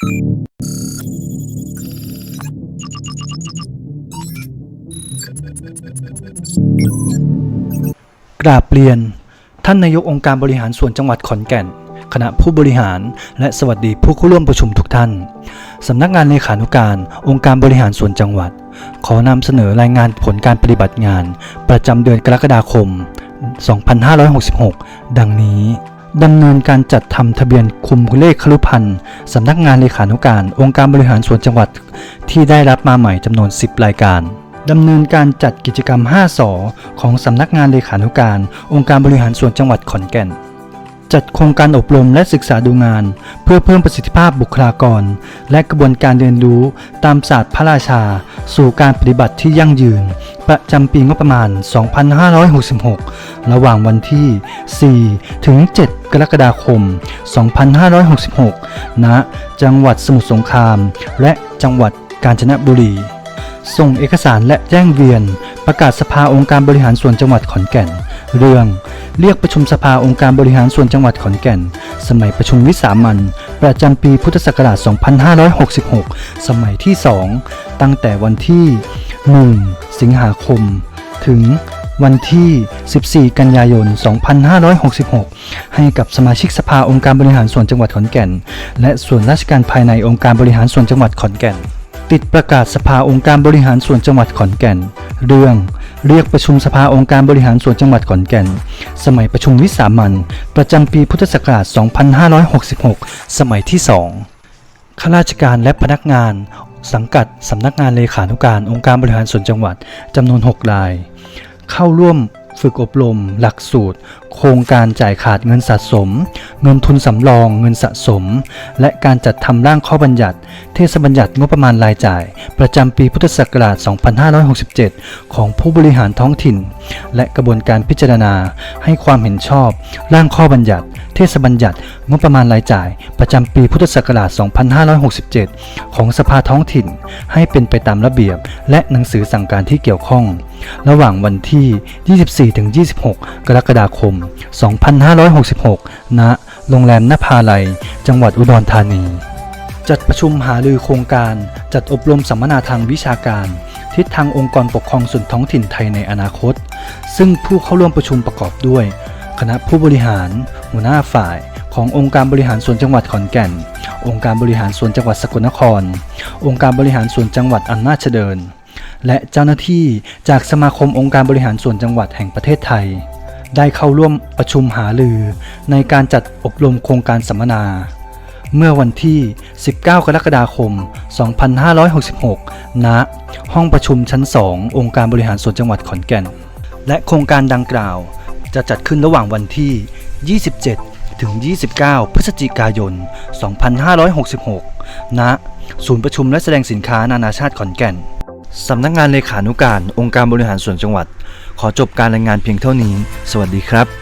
กราบเรียน ท่านนายกองค์การบริหารส่วนจังหวัดขอนแก่น คณะผู้บริหารและสวัสดีผู้เข้าร่วมประชุมทุกท่าน สำนักงานเลขานุการ องค์การบริหารส่วนจังหวัด ขอนำเสนอรายงานผลการปฏิบัติงาน ประจำเดือนกรกฎาคม 2566 ดังนี้ ดำเนินการจัดทำทะเบียนคุมเลขคลุพันธ์สำนักงานเลขานุการ องค์การบริหารส่วนจังหวัด ที่ได้รับมาใหม่จำนวน 10 รายการดำเนินการจัดกิจกรรม 5สอของสำนักงานเลขานุการ องค์การบริหารส่วนจังหวัดขอนแก่น จัดโครงการอบรมและศึกษาดูงาน เพื่อเพิ่มประสิทธิภาพบุคลากร และกระบวนการเรียนรู้ตามศาสตร์พระราชา สู่การปฏิบัติที่ยั่งยืน ประจำปีงบประมาณ 2566 ระหว่างวันที่ 4 ถึง 7 กรกฎาคม 2566 ณ จังหวัดสมุทรสงคราม และจังหวัดกาญจนบุรี ส่งเอกสารและแจ้งเวียน ประกาศสภาองค์การบริหารส่วนจังหวัดขอนแก่น เรื่อง เรียกประชุมสภาองค์การบริหารส่วนจังหวัดขอนแก่น สมัยประชุมวิสามันประจำปีพุทธศักราช 2566 สมัยที่ 2 ตั้งแต่วันที่ 1 สิงหาคม ถึงวันที่ 14 กันยายน 2566 ให้กับสมาชิกสภาองค์การบริหารส่วนจังหวัดขอนแก่น และส่วนราชการภายในองค์การบริหารส่วนจังหวัดขอนแก่น ติดประกาศสภาองค์การบริหารส่วนจังหวัดขอนแก่น เรื่อง เรียกประชุมสภาองค์การบริหารส่วนจังหวัดขอนแก่น สมัยประชุมวิสามันประจำปีพุทธศักราช 2566 สมัยที่ 2 ข้าราชการและพนักงาน สังกัดสำนักงานเลขานุการองค์การบริหารส่วนจังหวัดจำนวน 6 ราย เข้าร่วม ฝึกอบรม หลักสูตร โครงการจ่ายขาดเงินสะสม เงินทุนสำรองเงินสะสม และการจัดทำร่างข้อบัญญัติ เทศบัญญัติงบประมาณรายจ่าย ประจำปีพุทธศักราช 2567 ของผู้บริหารท้องถิ่น และกระบวนการพิจารณาให้ความเห็นชอบ ร่างข้อบัญญัติ เทศบัญญัติงบประมาณรายจ่าย ประจำปีพุทธศักราช 2567 ของสภาท้องถิ่น ให้เป็นไปตามระเบียบ และหนังสือสั่งการที่เกี่ยวข้อง ระหว่างวันที่ 24-26 กรกฎาคม 2566 ณ โรงแรมนภาลัย จังหวัดอุดรธานี จัดประชุมหารือโครงการ จัดอบรมสัมมนาทางวิชาการทิศทางองค์กรปกครองส่วนท้องถิ่นไทยในอนาคต ซึ่งผู้เข้าร่วมประชุมประกอบด้วย คณะผู้บริหาร หัวหน้าฝ่ายขององค์การบริหารส่วนจังหวัดขอนแก่น องค์การบริหารส่วนจังหวัดสกลนคร องค์การบริหารส่วนจังหวัดอำนาจเจริญ และเจ้าหน้าที่จากสมาคมองค์การบริหารส่วนจังหวัดแห่งประเทศไทย ได้เข้าร่วมประชุมหารือ ในการจัดอบรมโครงการสัมมนา เมื่อวันที่ 19 กรกฎาคม 2566 ณ ห้องประชุมชั้น 2 องค์การบริหารส่วนจังหวัดขอนแก่น และโครงการดังกล่าว จะจัดขึ้นระหว่างวันที่ 27 ถึง 29 พฤศจิกายน 2566 ณ ศูนย์ประชุมและแสดงสินค้านานาชาติขอนแก่น สำนักงานเลขานุการ องค์การบริหารส่วนจังหวัด ขอจบการรายงานเพียงเท่านี้ สวัสดีครับ